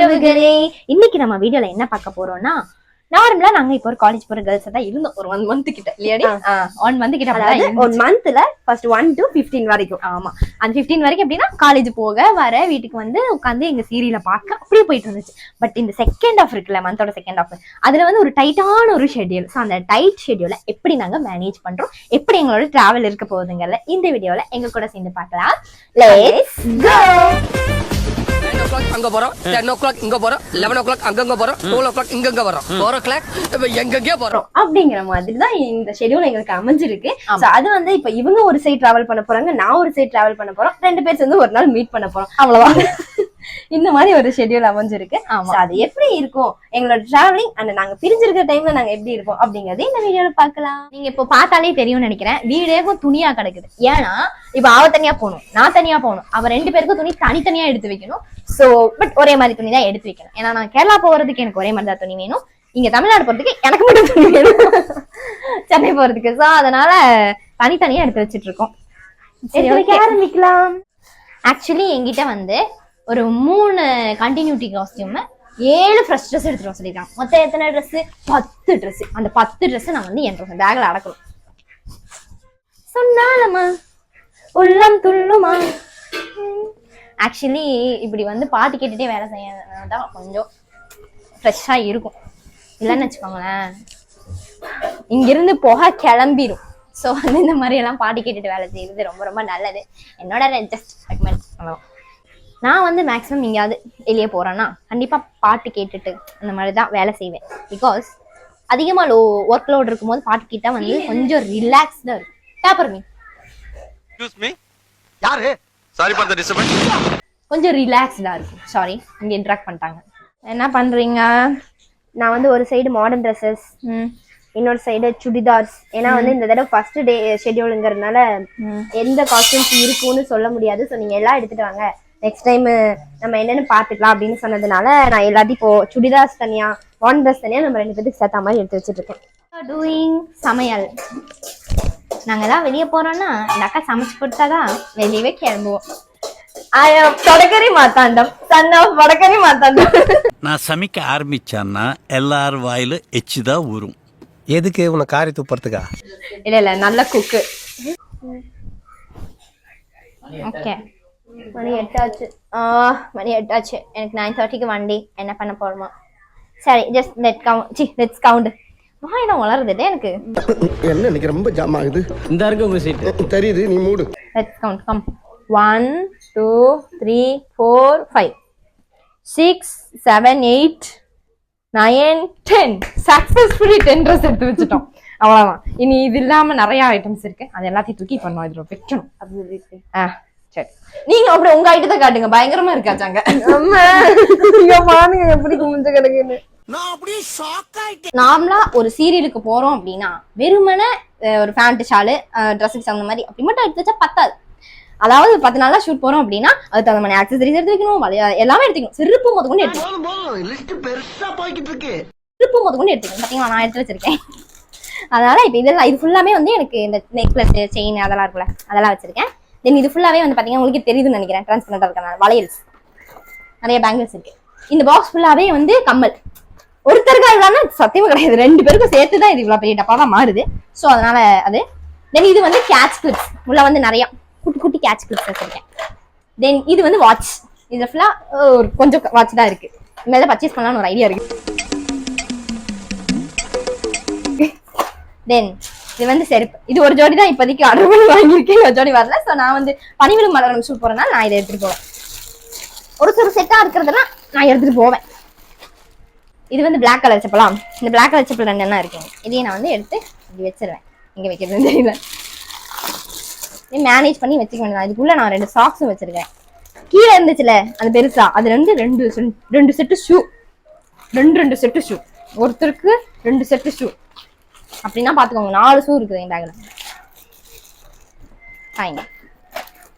உறவுகளே. இன்னைக்கு நம்ம வீடியோல என்ன பார்க்க போறோம்னா நார்மலா நாங்க இப்போ ஒரு காலேஜ் போற கேர்ள்ஸ் தான் இருந்தோம். ஒரு ஒன் மந்த் கிட்ட இல்லையாடி? ஒன் மந்த் கிட்ட அதாவது. ஒன் மந்த்ல ஃபர்ஸ்ட் ஒன் டு பிப்டீன் வரைக்கும். ஆமா. அந்த 15 வரைக்கும் எப்படின்னா காலேஜ் போக வர வீட்டுக்கு வந்து உட்காந்து எங்க சீரியல பார்க்க அப்படியே போயிட்டு இருந்துச்சு. பட் இந்த செகண்ட் ஆஃப் இருக்குல்ல மந்தோட செகண்ட் ஆஃப் அதுல வந்து ஒரு டைட்டான ஒரு ஷெட்யூல் ஸோ அந்த டைட் ஷெட்யூலை எப்படி நாங்க மேனேஜ் பண்றோம் எப்படி எங்களோட டிராவல் இருக்க போகுதுங்கல்ல இந்த வீடியோல எங்க கூட சேர்ந்து பார்க்கலாம். லெட்ஸ் கோ கிளாக் அங்க போறோம். டென் ஓ கிளாக் இங்க போறோம். லெவன் ஓ கிளாக் அங்கங்க போறோம். டுவெல் ஓ கிளாக் இங்கங்க வரோம். ஃபோர் ஓ கிளாக் எங்கெங்கே போறோம். அப்படிங்கிற மாதிரி தான் இந்த ஷெட்யூல் எங்களுக்கு அமைஞ்சிருக்கு. அது வந்து இப்ப இவங்க ஒரு சைடு டிராவல் பண்ண போறாங்க நான் ஒரு சைடு டிராவல் பண்ண போறோம். ரெண்டு பேர் சேர்ந்து ஒரு நாள் மீட் பண்ண போறோம். அவ்வளவுதான். இந்த மாதிரி ஒரு ஷெட்யூல் அமைஞ்சிருக்கு. அது எப்படி இருக்கும்? எங்களோட டிராவலிங் அண்ட் நாங்க பிரிஞ்சிருக்கிற டைம்ல நாங்க எப்படி இருப்போம் அப்படிங்கறத இந்த வீடியோல பார்க்கலாம். நீங்க இப்போ பார்த்தாலே தெரியும்னு நினைக்கிறேன். வீடேக்கும் துணியா கிடக்குது. ஏன்னா இப்ப அவ தனியா போகணும் நான் தனியா போகணும். அவ ரெண்டு பேருக்கும் துணி தனித்தனியா எடுத்து வைக்கணும். சோ பட் ஒரே மாதிரி துணி தான் எடுத்து வைக்கணும். ஏன்னா நான் கேரளா போறதுக்கு எனக்கு ஒரே மாதிரி தான் துணி வேணும். இங்க தமிழ்நாடு போறதுக்கு எனக்கு மட்டும் துணி வேணும். சென்னை போறதுக்கு. சோ அதனால தனித்தனியா எடுத்து வச்சிட்டு இருக்கோம். சரி okay. ஆரம்பிக்கலாம் ஆக்சுவலி என்கிட்ட வந்து ஒரு மூணு கண்டினியூட்டி காஸ்டியூம் ஏழு ஃப்ரெஷ் ட்ரெஸ் எடுத்துட்டு சொல்லியிருக்காங்க. மொத்தம் எத்தனை ட்ரெஸ் பத்து ட்ரெஸ் அந்த பத்து ட்ரெஸ் நான் வந்து என் பேக்ல அடக்கணும். சொன்னாலம்மா. உள்ளம் துள்ளுமா? ஆக்சுவலி இப்படி வந்து பாட்டு கேட்டுட்டே வேலை செய்யதான் கொஞ்சம் ஃப்ரெஷ்ஷா இருக்கும். இல்லைன்னு வச்சுக்கோங்களேன். இங்கிருந்து புகை கிளம்பிரும். ஸோ வந்து இந்த மாதிரி எல்லாம் பாட்டு கேட்டுட்டு வேலை செய்யறது ரொம்ப ரொம்ப நல்லது. என்னோட ஜஸ்ட் ரெக்கமெண்ட் அவ்வளோ நான் வந்து மேக்ஸிமம் எங்கேயாவது வெளியே போறேன்னா கண்டிப்பா பாட்டு கேட்டுட்டு அந்த மாதிரி தான் வேலை செய்வேன். பிகாஸ் அதிகமா லோ ஒர்க் லோட் இருக்கும்போது பாட்டு கேட்டா வந்து கொஞ்சம் ரிலாக்ஸ்டா இருக்கும். பேப்பர் மீ யாரு? சாரி ஃபார் த டிஸ்டர்பன்ஸ் கொஞ்சம் ரிலாக்ஸ்டா இருக்கும். சாரி இங்க இன்ட்ராக்ட் பண்ணிட்டாங்க. என்ன பண்றீங்க? நான் வந்து ஒரு சைடு மாடர்ன் ட்ரெஸ்ஸஸ் ம். இன்னொரு சைடு சுடிதார்ஸ். ஏன்னா வந்து இந்த தடவை ஃபர்ஸ்ட் டே ஷெட்யூலுங்கிறதுனால. எந்த காஸ்டியூம்ஸ் இருக்கும்னு சொல்ல முடியாது. ஸோ நீங்க எல்லாம் எடுத்துட்டு வாங்க. நெக்ஸ்ட் டைம் நம்ம என்னன்னு பார்த்துக்கலாம் அப்படின்னு சொன்னதுனால நான் எல்லாத்தையும் இப்போ சுடிதார்ஸ் தனியா மாடர்ன் ட்ரெஸ் தனியா நம்ம ரெண்டு பேருக்கு சேர்த்த மாதிரி எடுத்து வச்சுட்டு இருக்கேன். டூயிங் சமையல். நாங்க தான் வெளியே போறோம்னா இந்த அக்கா சமைச்சு கொடுத்தாதான் வெளியவே கிளம்புவோம். தொடக்கரி மாத்தாண்டம் சன் ஆஃப் வடக்கரி மாத்தாண்டம் நான் சமைக்க ஆரம்பிச்சேன்னா எல்லார் வாயிலும் எச்சு தான் ஊறும். எதுக்கு உன்னை காரி துப்புறதுக்கா? இல்ல இல்ல நல்ல குக்கு ஓகே மணி எட்டாச்சு. மணி எட்டாச்சு. எனக்கு நைன் தேர்ட்டிக்கு வண்டி என்ன பண்ண போறோமா. சரி just let count C let's count வாயெல்லாம் வளருதுடே எனக்கு என்ன இன்னைக்கு ரொம்ப ஜாம் ஆகுது. இந்த இருக்கு உங்க சீட்டு தெரியுது நீ மூடு. Let's count come one two three four five six seven eight nine ten successfully ten dress எடுத்து வச்சுட்டோம். அவ்வளோதான் இனி இது இல்லாம நிறைய ஐட்டம்ஸ் இருக்கு. அது எல்லாத்தையும் தூக்கி பண்ணோம் இதுல வைக்கணும் ஆ சரி. நீங்க அப்படி உங்க ஐட்டத்தை காட்டுங்க. பயங்கரமா இருக்காச்சாங்க. பாருங்க எப்படி குமிஞ்சு கிடக்குன்னு. நார்மலா ஒரு சீரியலுக்கு போறோம் அப்படின்னா வெறுமனே ஒரு பேண்ட் ஷாலு ட்ரெஸ்ஸுக்கு அந்த மாதிரி அப்படி மட்டும் எடுத்து வச்சா பத்தாது. அதாவது பத்து நாளா ஷூட் போறோம் அப்படின்னா அதுக்கு தகுந்த மாதிரி ஆக்சசரிஸ் எடுத்து வைக்கணும் எல்லாமே எடுத்துக்கணும் செருப்பு முத கொண்டு எடுத்து போதும் போதும். லிஸ்ட் பெருசா போய்கிட்டு இருக்கு. செருப்பு முத கொண்டு எடுத்துக்கணும் பாத்தீங்களா? நான் எடுத்து வச்சிருக்கேன். அதனால இப்ப இதெல்லாம் இது ஃபுல்லாமே வந்து எனக்கு இந்த நெக்லஸ் செயின் அதெல்லாம் இருக்குல்ல அதெல்லாம் வச்சிருக்கேன். தென் இது ஃபுல்லாவே வந்து பாத்தீங்கன்னா உங்களுக்கு தெரியுதுன்னு நினைக்கிறேன். டிரான்ஸ்பரண்டா இருக்கனால வளையல்ஸ் நிறைய பேங்கிள்ஸ் இருக்கு. இந்த பாக்ஸ் ஃபுல்லாவே வந்து கம்மல். ஒருத்தருக்கு இல்லாம சத்தியமா கிடையாது. ரெண்டு பேருக்கும் சேர்த்து தான் இது இவ்வளவு பெரிய டப்பாவா மாறுது. ஸோ அதனால அது. தென் இது வந்து கேட்ச் கிளிப்ஸ் உள்ள வந்து நிறைய குட்டி குட்டி கேட்ச் கிளிப்ஸ் வச்சிருக்கேன். தென் இது வந்து வாட்ச் இது ஃபுல்லா ஒரு கொஞ்சம் வாட்ச் தான் இருக்கு. இனிமேல் பர்ச்சேஸ் பண்ணலாம்னு ஒரு ஐடியா இருக்கு. தென் இது வந்து செருப்பு. இது ஒரு ஜோடி தான் இப்போதைக்கு ஆர்டர் பண்ணி வாங்கியிருக்கேன். ஒரு ஜோடி வரல. ஸோ நான் வந்து பனிவிலும் மலரம் ஷூட் போறேன்னா நான் இதை எடுத்துட்டு போவேன். ஒரு சில செட்டா இருக்கிறதெல்லாம் நான் எடுத்துட்டு போவேன். இது வந்து பிளாக் கலர் செப்பலாம் இந்த பிளாக் கலர் செப்பல் ரெண்டு என்ன இருக்குங்க இதையும் நான் வந்து எடுத்து இப்படி வச்சிருவேன். இங்கே வைக்கிறதுன்னு தெரியல. மேனேஜ் பண்ணி வச்சுக்க வேண்டியது இதுக்குள்ளே நான் ரெண்டு சாக்ஸும் வச்சுருக்கேன். கீழே இருந்துச்சுல அது பெருசா? அது ரெண்டு ரெண்டு ரெண்டு செட்டு ஷூ ரெண்டு ரெண்டு செட்டு ஷூ ஒருத்தருக்கு ரெண்டு செட்டு ஷூ அப்படின்னா பார்த்துக்கோங்க நாலு ஷூ இருக்குது என் பேக்கில் ஃபைன்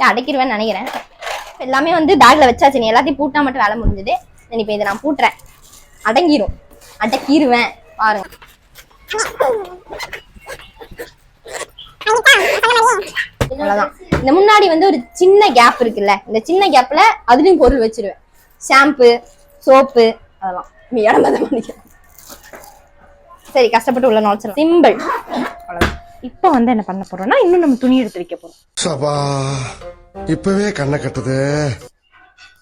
ஏன் அடைக்கிடுவேன்னு நினைக்கிறேன். எல்லாமே வந்து பேக்கில் வச்சாச்சு. நீ எல்லாத்தையும் பூட்டா மட்டும் வேலை முடிஞ்சது. இப்போ இதை நான் பூட்டுறேன். அடங்கிரும். அடக்கிருவேன். பாருங்க. அவ்வளவுதான். இந்த முன்னாடி வந்து ஒரு சின்ன கேப் இருக்குல்ல. இந்த சின்ன கேப்ல அதுலயும் பொருள் வச்சிருவேன். ஷாம்பு சோப்பு அதெல்லாம். இடம் தான் பண்ணிக்கலாம் சரி கஷ்டப்பட்டு உள்ள நுழைச்சிடலாம் சிம்பிள் இப்போ வந்து என்ன பண்ண போறோம்னா இன்னும் நம்ம துணி எடுத்து வைக்க போறோம். சபா இப்பவே கண்ணை கட்டுது.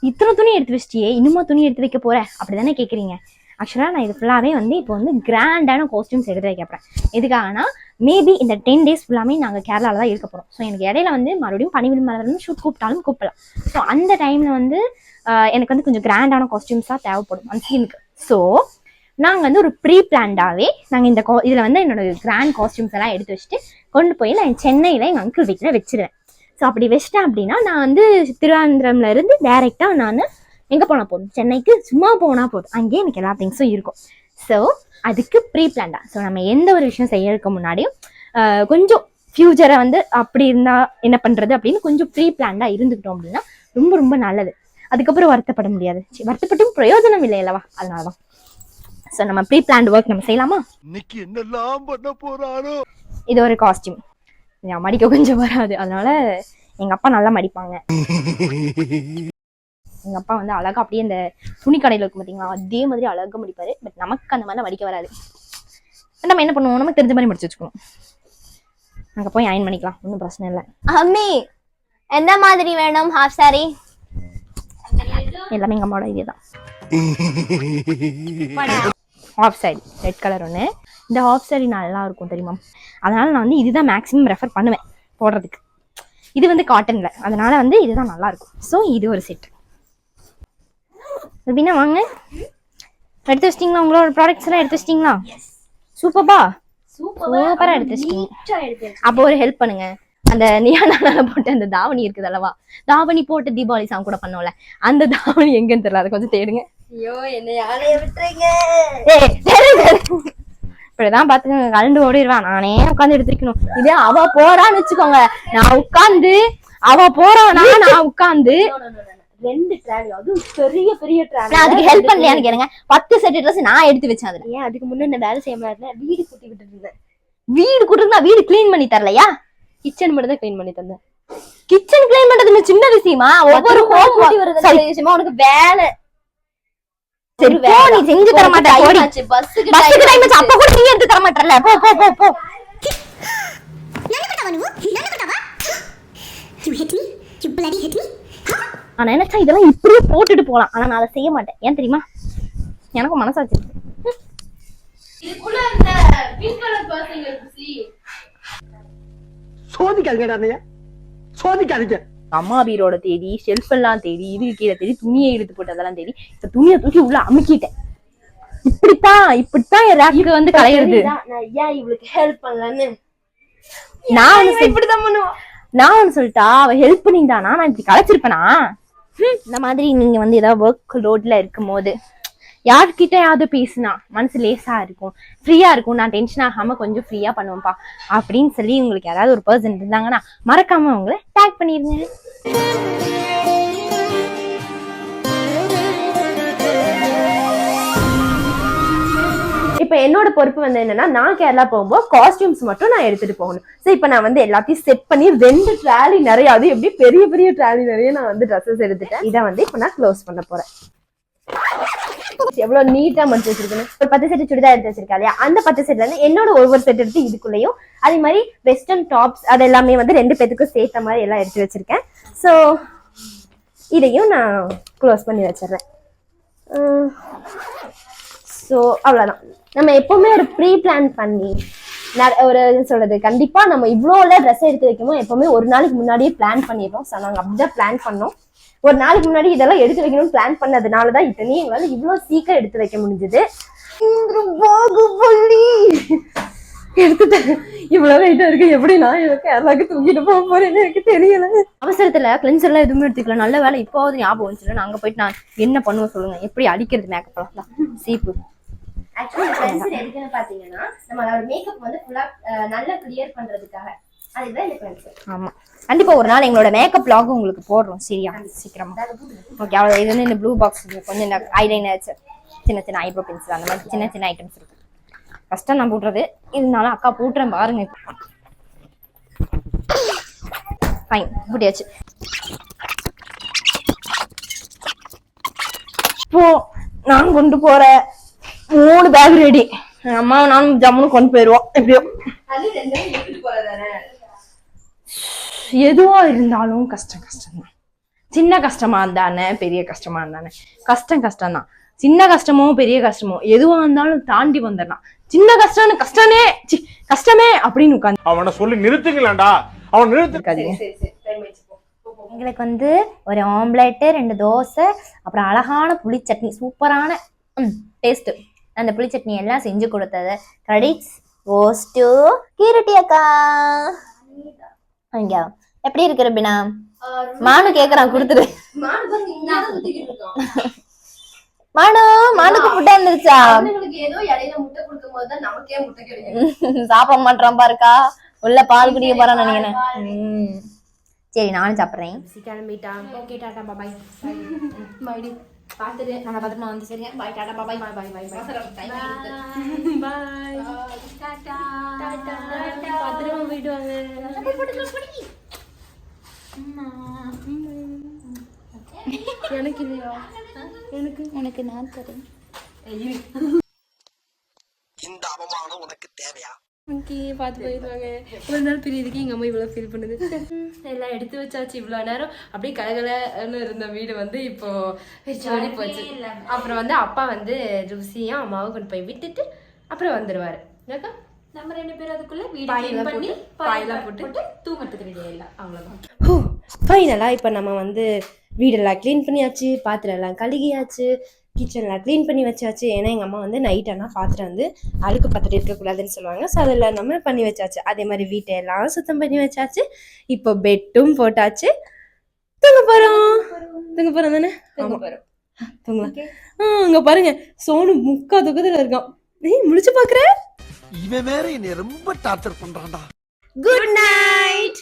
இத்தனை துணி எடுத்து வச்சிட்டியே இன்னுமா துணி எடுத்து வைக்க போற? அப்படிதானே கேக்குறீங்க. ஆக்சுவலாக நான் இது ஃபுல்லாகவே வந்து இப்போ வந்து கிராண்டான காஸ்டியூம்ஸ் எடுத்து வைக்க போகிறேன் எதுக்காகனா மேபி இந்த டென் டேஸ் ஃபுல்லாமே நாங்கள் கேரளாவில் தான் இருக்க போகிறோம் ஸோ எனக்கு இடையில வந்து மறுபடியும் பனிவிடு மலர்னு ஷூட் கூப்பிட்டாலும் கூப்பிடலாம். ஸோ அந்த டைமில் வந்து எனக்கு வந்து கொஞ்சம் கிராண்டான காஸ்டியூம்ஸாக தேவைப்படும் அந்த சீனுக்கு ஸோ நாங்கள் வந்து ஒரு ப்ரீ பிளான்டாகவே நாங்கள் இந்த இதில் வந்து என்னோட கிராண்ட் காஸ்டியூம்ஸ் எல்லாம் எடுத்து வச்சுட்டு கொண்டு போய் நான் சென்னையில் எங்கள் அங்கிள் வீட்டில் வச்சிருவேன். ஸோ அப்படி வச்சிட்டேன் அப்படின்னா நான் வந்து திருவாந்திரம்ல இருந்து டைரெக்டாக நான் எங்கே போனால் போதும்? சென்னைக்கு சும்மா போனால் போதும். அங்கேயே எனக்கு எல்லா திங்ஸும் இருக்கும். ஸோ அதுக்கு ப்ரீ பிளான்டா ஸோ நம்ம எந்த ஒரு விஷயம் செய்யறதுக்கு முன்னாடியும் கொஞ்சம் ஃப்யூச்சரை வந்து அப்படி இருந்தால் என்ன பண்ணுறது அப்படின்னு கொஞ்சம் ப்ரீ பிளான்டாக இருந்துக்கிட்டோம் அப்படின்னா ரொம்ப ரொம்ப நல்லது. அதுக்கப்புறம் வருத்தப்பட முடியாது. வருத்தப்பட்டும் பிரயோஜனம் இல்லை அல்லவா அதனால தான் ஸோ நம்ம ப்ரீ பிளான்ட் ஒர்க் நம்ம செய்யலாமா? இன்னைக்கு என்னெல்லாம் பண்ண போறாரோ இது ஒரு காஸ்டியூம் மடிக்க கொஞ்சம் வராது. அதனால எங்க அப்பா நல்லா மடிப்பாங்க. எங்க அப்பா வந்து அழகா அப்படியே இந்த துணி கடையில இருக்கும் பாத்தீங்களா அதே மாதிரி அழகா மடிப்பாரு. பட் நமக்கு அந்த மாதிரி மடிக்க வராது. நம்ம என்ன பண்ணுவோம்? நமக்கு தெரிஞ்ச மாதிரி மடிச்சு வச்சுக்கணும். அங்க போய் அயன் பண்ணிக்கலாம். ஒன்றும் பிரச்சனை இல்லை. அம்மி எந்த மாதிரி வேணும்? ஹாஃப் சாரி எல்லாமே எங்க அம்மாவோட இதே தான். ஆஃப் சாரி ரெட் கலர் ஒன்று இந்த ஆஃப் சாரி நல்லா இருக்கும் தெரியுமா? அதனால நான் வந்து இதுதான் மேக்ஸிமம் ரெஃபர் பண்ணுவேன் போடுறதுக்கு. இது வந்து காட்டன்ல அதனால வந்து இதுதான் நல்லா இருக்கும். ஸோ இது ஒரு செட் எப்படின்னா வாங்க. எடுத்து வச்சிட்டிங்களா? உங்களோட ப்ராடக்ட்ஸ் எல்லாம் எடுத்து வச்சிட்டிங்களா? சூப்பர்பா? சூப்பரா எடுத்து வச்சிட்டீங்க. அப்போ ஒரு ஹெல்ப் பண்ணுங்க. அந்த நியானால போட்ட அந்த தாவணி இருக்குது அல்லவா? தாவணி போட்டு தீபாவளி சாங் கூட பண்ணோம்ல அந்த தாவணி எங்கன்னு தெரியல. அதை கொஞ்சம் தேடுங்க. ஐயோ என்ன யாரைய விட்டுறீங்க. இப்படிதான் பாத்துக்கோங்க கலந்து ஓடிடுவான் நானே உட்காந்து எடுத்துக்கணும் இதே அவ போறான்னு வச்சுக்கோங்க. நான் உட்காந்து அவ போறானா நான் உட்காந்து ரெண்டு ட்ராலி அதுவும் பெரிய பெரிய ட்ராலி நான் அதுக்கு ஹெல்ப் பண்ணலையான்னு கேளுங்க. பத்து செட் ட்ரெஸ் நான் எடுத்து வச்சேன் அதுல. ஏன் அதுக்கு முன்னாடி நான் வேலை செய்ய முடியாது வீடு கூட்டி விட்டுட்டு இருந்தேன். வீடு கூட்டு நான் வீடு க்ளீன் பண்ணி தரலையா? கிச்சன் மட்டும் தான் க்ளீன் பண்ணி தந்தேன். கிச்சன் க்ளீன் பண்றது சின்ன விஷயமா? ஒவ்வொரு ஹோம் விஷயமா? உனக்கு வேலை. சரி போ நீ செஞ்சு தர மாட்டேன் போடி பஸ்ஸுக்கு பஸ்ஸுக்கு டைம் ஆச்சு. அப்ப கூட நீ எடுத்து தர மாட்டல போ போ போ போ. நான் நினைச்சா இதெல்லாம் இப்படியே போட்டுட்டு போலாம். ஆனா நான் அதை செய்ய மாட்டேன். ஏன் தெரியுமா? எனக்கும் மனசாச்சு இருக்கு. சோதிக்காதீங்க சோதிக்காதீங்க. அம்மா பீரோட தேடி ஷெல்ஃப் எல்லாம் தேடி இது கீழே தேடி துணியை இழுத்து போட்டதெல்லாம் தேடி இப்ப துணியை தூக்கி உள்ள அமுக்கிட்டேன். இப்படித்தான் இப்படித்தான் என் ரேக்கு வந்து கலையிறது. நான் ஏன் இவளுக்கு ஹெல்ப் பண்ணலன்னு? நான் இப்படிதான் பண்ணுவான்? நான் ஒண்ணு சொல்லிட்டா அவ ஹெல்ப் பண்ணியிருந்தானா? நான் இப்படி கலைச்சிருப்பேனா? இந்த மாதிரி நீங்கள் வந்து ஏதாவது ஒர்க் லோட்ல இருக்கும்போது யார்கிட்டயாவது பேசினா மனசு லேசாக இருக்கும். ஃப்ரீயாக இருக்கும். நான் டென்ஷன் ஆகாமல் கொஞ்சம் ஃப்ரீயாக பண்ணுவேன்ப்பா அப்படின்னு சொல்லி உங்களுக்கு யாராவது ஒரு பர்சன் இருந்தாங்கன்னா மறக்காமல் அவங்கள டேக் பண்ணிருங்க. இப்ப என்னோட பொறுப்பு வந்து என்னன்னா நான் கேரளா போகும்போது காஸ்டியூம்ஸ் மட்டும் நான் எடுத்துட்டு போகணும். சோ இப்ப நான் வந்து எல்லாத்தையும் செட் பண்ணி ரெண்டு ட்ராலி நிறைய அது எப்படி பெரிய பெரிய ட்ராலி நிறைய நான் வந்து ட்ரெஸ்ஸஸ் எடுத்துட்டேன். இதை வந்து இப்ப நான் க்ளோஸ் பண்ண போறேன். எவ்வளவு நீட்டா மடிச்சு வச்சிருக்கேன் ஒரு பத்து செட் சுடிதார் எடுத்து வச்சிருக்கா இல்லையா? அந்த பத்து செட்ல இருந்து என்னோட ஒவ்வொரு செட் எடுத்து இதுக்குள்ளேயும் அதே மாதிரி வெஸ்டர்ன் டாப்ஸ் அது எல்லாமே வந்து ரெண்டு பேத்துக்கும் சேர்த்த மாதிரி எல்லாம் எடுத்து வச்சிருக்கேன். சோ இதையும் நான் க்ளோஸ் பண்ணி வச்சிடுறேன். ஸோ அவ்வளோதான் நம்ம எப்பவுமே ஒரு ப்ரீ பிளான் பண்ணி நெ- ஒரு என்ன சொல்றது கண்டிப்பா நம்ம இவ்வளோல ட்ரெஸ் எடுத்து வைக்கணும் எப்பவுமே ஒரு நாளைக்கு முன்னாடியே பிளான் பண்ணிடுறோம். ஸோ நாங்கள் அப்படிதான் பிளான் பண்ணோம். ஒரு நாளைக்கு முன்னாடி இதெல்லாம் எடுத்து வைக்கணும்னு பிளான் பண்ணதுனால தான் இத்தனையும் எங்களால் இவ்வளோ சீக்கிரம் எடுத்து வைக்க முடிஞ்சது. பாகுபலி எடுத்துட்டேன் இவ்வளவு வெயிட்டா இருக்கு. எப்படி நான் இதை கேரளாக்கு தூக்கிட்டு போக போறேன்னு எனக்கு தெரியல. அவசரத்துல கிளென்சர் எதுவுமே எடுத்துக்கல. நல்ல வேலை இப்போவது ஞாபகம் வந்துச்சுல நாங்க போயிட்டு நான் என்ன பண்ணுவேன் சொல்லுங்க. எப்படி அடிக்கிறது மேக்கப் எல்லாம்? சீப்பு. ஆக்சுவலி பென்சில் எதுக்குன்னு பாத்தீங்கன்னா நம்மளோட மேக்கப் வந்து ஃபுல்லா நல்லா கிளியர் பண்றதுக்காக. அதுதான் இந்த பென்சில் ஆமா. கண்டிப்பா ஒரு நாள் எங்களோட மேக்கப் லாக் உங்களுக்கு போடுறோம் சரியா? சீக்கிரமா. ஓகே அவ்வளோ இது வந்து இந்த ப்ளூ பாக்ஸ் கொஞ்சம் ஐலைனர் சின்ன சின்ன ஐப்ரோ பென்சில் அந்த மாதிரி சின்ன சின்ன ஐட்டம்ஸ் இருக்கு. கஷ்டம் நான் போட்டுறது இருந்தாலும் அக்கா போட்டுறேன் பாருங்க. ஃபைன் பூட்டியாச்சு இப்போ நான் கொண்டு போற மூணு பேக் ரெடி அம்மா நானும் ஜம்முன்னு கொண்டு போயிருவோம். எப்படியோ. எதுவா இருந்தாலும் கஷ்டம் கஷ்டம் தான். சின்ன கஷ்டமா இருந்தானே பெரிய கஷ்டமா இருந்தானே. கஷ்டம் கஷ்டம் தான். சின்ன கஷ்டமோ பெரிய கஷ்டமோ எதுவா இருந்தாலும் தாண்டி வந்துடலாம். சின்ன கஷ்டம்னு கஷ்டமே சி, கஷ்டமே அப்படின்னு உட்காந்து அவனை சொல்லி நிறுத்துங்களேன்டா. அவன் நிறுத்து எங்களுக்கு வந்து ஒரு ஆம்லேட்டு ரெண்டு தோசை அப்புறம் அழகான புளி சட்னி சூப்பரான டேஸ்ட் அந்த புளி சட்னி எல்லாம் செஞ்சு கொடுத்தது. கிரெடிட்ஸ் கோஸ் டு கீரட்டி அக்கா. அங்க எப்படி இருக்கு ரபினா? மானு கேக்குறான் கொடுத்துரு. மானு மானுக்கு முட்டை வந்துருச்சா ஏதோ இடையில முட்டை கொடுக்கும் போது தான் நமக்கே முட்டை கிடைக்கும் சாப்பிட மாட்டான் பாருக்கா. உள்ள பால் குடிக்க போறான்னு நினைக்கிறேன். ம். சரி நானும் சாப்பிட்றேன். கிளம்பிட்டான். ஓகே டாடா பாய் பாய் பார்த்துட்டு நான் பத்திரமா வந்து சரியா பாய் டாடா பாய் பாய் பாய் பாய் பாய் பாய் டாடா டாடா பத்திரமா போயிட்டு வாங்க. எனக்கு இல்லையா? எனக்கு. எனக்கு நான் தரேன். இந்த அவமானம் உனக்கு தேவையா? ஓகே பார்த்து போயிடுவாங்க ஒரு நாள் பிரியதுக்கு எங்கள் அம்மா இவ்வளோ ஃபீல் பண்ணுது. எல்லாம் எடுத்து வச்சாச்சு இவ்வளோ நேரம். அப்படியே கலகலன்னு இருந்த வீடு வந்து இப்போ வெறிச்சோடி போச்சு. அப்புறம் வந்து அப்பா வந்து ருசியும் அம்மாவை கொண்டு போய் விட்டுட்டு அப்புறம் வந்துடுவார் நம்ம ரெண்டு பேரும் அதுக்குள்ள வீடு பண்ணி பாயெல்லாம் போட்டு தூங்கறதுக்கு ரெடி ஆயிடலாம். அவ்வளோதான் ஃபைனலாக இப்போ நம்ம வந்து வீடெல்லாம் க்ளீன் பண்ணியாச்சு பாத்திரம் எல்லாம் கழுகியாச்சு. கிச்சன்லாம் க்ளீன் பண்ணி வச்சாச்சு. ஏன்னா எங்கள் அம்மா வந்து நைட் ஆனால் பாத்திரம் வந்து அழுக்கு பாத்திரம் இருக்கக்கூடாதுன்னு சொல்லுவாங்க. ஸோ அதில் நம்ம பண்ணி வச்சாச்சு. அதே மாதிரி வீட்டை எல்லாம் சுத்தம் பண்ணி வச்சாச்சு. இப்போ பெட்டும் போட்டாச்சு. தூங்க போகிறோம் தூங்க போகிறோம் தானே? தூங்க போகிறோம் தூங்கலாம். ஆ அங்கே பாருங்க. சோனு முக்கா தூக்கத்தில் இருக்கான். நீ முடிச்சு பார்க்குற இவன் வேற என்னை ரொம்ப டார்ச்சர் பண்றான்டா. Good night